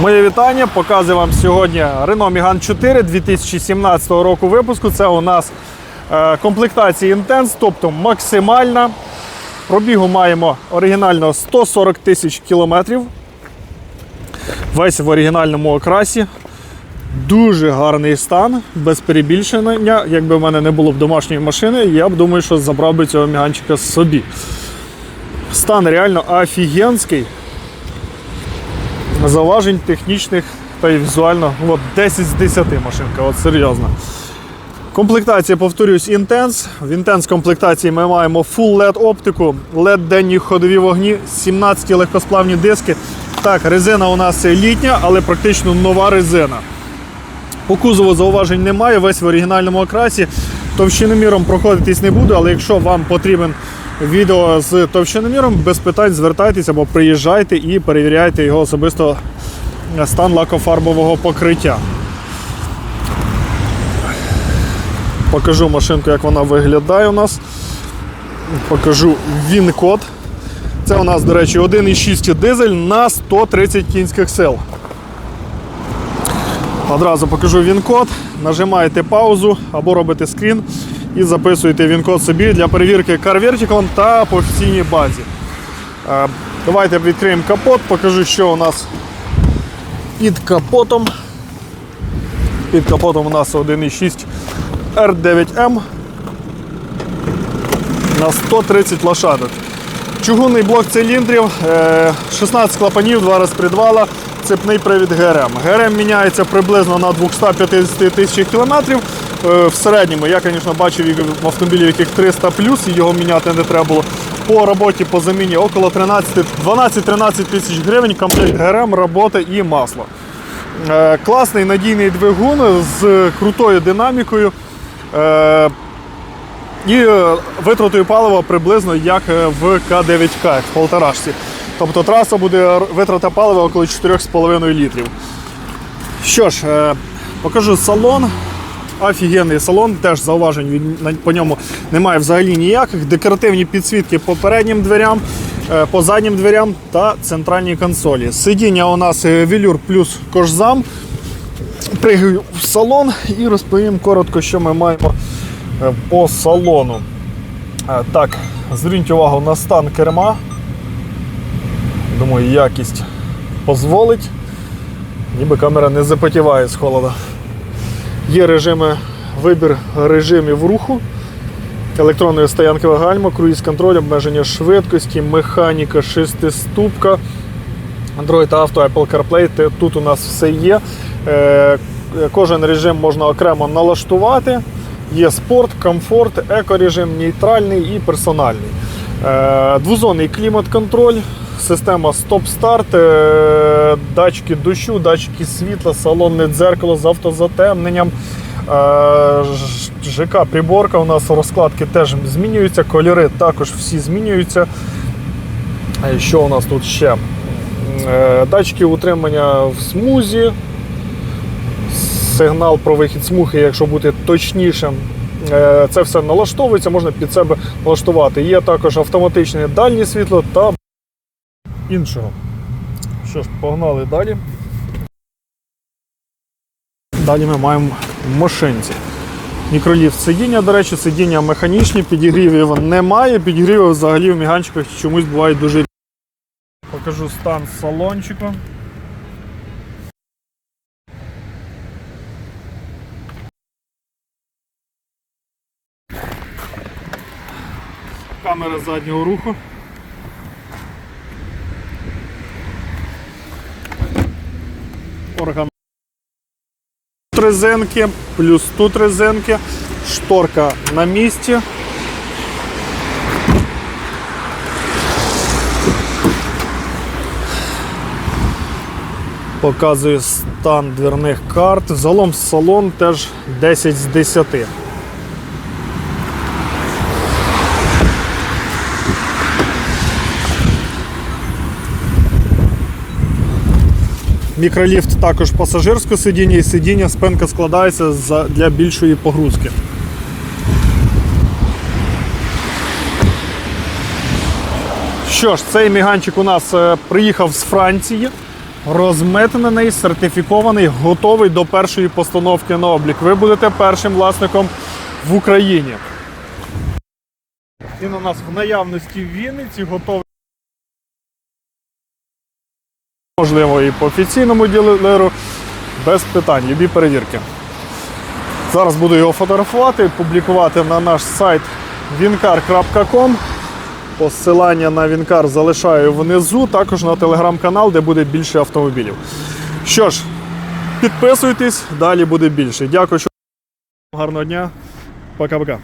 Моє вітання. Показую вам сьогодні Renault Megane 4 2017 року випуску. Це у нас е, комплектація Intense, тобто максимальна. Пробігу маємо оригінально 140 тисяч кілометрів. Весь в оригінальному окрасі. Дуже гарний стан, без перебільшення. Якби в мене не було б домашньої машини, я б думаю, що забрав би цього міганчика собі. Стан реально офігенський. Зауважень технічних та й візуально от 10 з 10 машинка, от серйозно. Комплектація, повторюсь, Intense. В Intense комплектації ми маємо Full LED оптику, LED денні ходові вогні, 17 легкосплавні диски. Так, резина у нас літня, але практично нова резина. По кузову зауважень немає, весь в оригінальному окрасі. Товщиноміром проходитись не буду, але якщо вам потрібен відео з товщиноміром, без питань звертайтеся або приїжджайте і перевіряйте його особисто стан лакофарбового покриття. Покажу машинку, як вона виглядає у нас. Покажу він-код. Це у нас, до речі, 1,6 дизель на 130 кінських сил. Одразу покажу він-код, нажимаєте паузу або робите скрін і записуєте він-код собі для перевірки Car Verticon та по офіційній базі. Е, Давайте відкриємо капот, покажу, що у нас під капотом. Під капотом у нас 1,6 R9M на 130 лошадок. Чугунний блок циліндрів, е, 16 клапанів, два розпредвала, цепний привід ГРМ. ГРМ міняється приблизно на 250 тисяч кілометрів. Е, В середньому я, звісно, бачив в автомобілів, яких 300 плюс, і його міняти не треба було. По роботі по заміні около 12-13 тисяч гривень, комплект ГРМ, робота і масло. Е, Класний надійний двигун з крутою динамікою. Е, і витратою палива приблизно як в К9К, в полторашці. Тобто траса буде витрата палива около 4,5 літрів. Що ж, е, покажу салон. Офігенний салон, теж зауважень на- по ньому немає взагалі ніяких. Декоративні підсвітки по переднім дверям, е, по заднім дверям та центральній консолі. Сидіння у нас е, велюр плюс кожзам. Пригаю в салон і розповім коротко, що ми маємо по салону. Так, зверніть увагу на стан керма. Думаю, якість дозволить. Ніби камера не запотіває з холода. Є режими, вибір режимів руху, електронної стоянкове гальма, круїз-контроль, обмеження швидкості, механіка, шестиступка, Android Auto, Apple CarPlay. Тут у нас все є. Е, Кожен режим можна окремо налаштувати. Є спорт, комфорт, екорежим, нейтральний і персональний. Е, Двозонний клімат-контроль, система стоп-старт, е, датчики дощу, датчики світла, салонне дзеркало з автозатемненням. Е, ЖК приборка у нас розкладки теж змінюються, кольори також всі змінюються. Що у нас тут ще? Е, Датчики утримання в смузі, сигнал про вихід смуги, якщо бути точнішим. Це все налаштовується, можна під себе налаштувати. Є також автоматичне дальнє світло та іншого. Що ж, погнали далі. Далі ми маємо машинці. Мікроліфт сидіння, до речі, сидіння механічні, підігрівів немає. Підігріви взагалі в міганчиках чомусь бувають дуже. Покажу стан салончику. Камера заднього руху. Орган Тут резинки, плюс тут резинки, шторка на місці. Показує стан дверних карт. Загалом салон теж 10 з 10. Мікроліфт також пасажирське сидіння і сидіння спинка складається для більшої погрузки. Що ж, цей міганчик у нас е, приїхав з Франції. розмитнений, сертифікований, готовий до першої постановки на облік. Ви будете першим власником в Україні. Він у нас в наявності в Вінниці готовий. Можливо, і по офіційному ділеру без питань, любі перевірки. Зараз буду його фотографувати, публікувати на наш сайт wincar.com. Посилання на Вінкар залишаю внизу, також на телеграм-канал, де буде більше автомобілів. Що ж, підписуйтесь, далі буде більше. Дякую, що гарного дня. Пока-пока.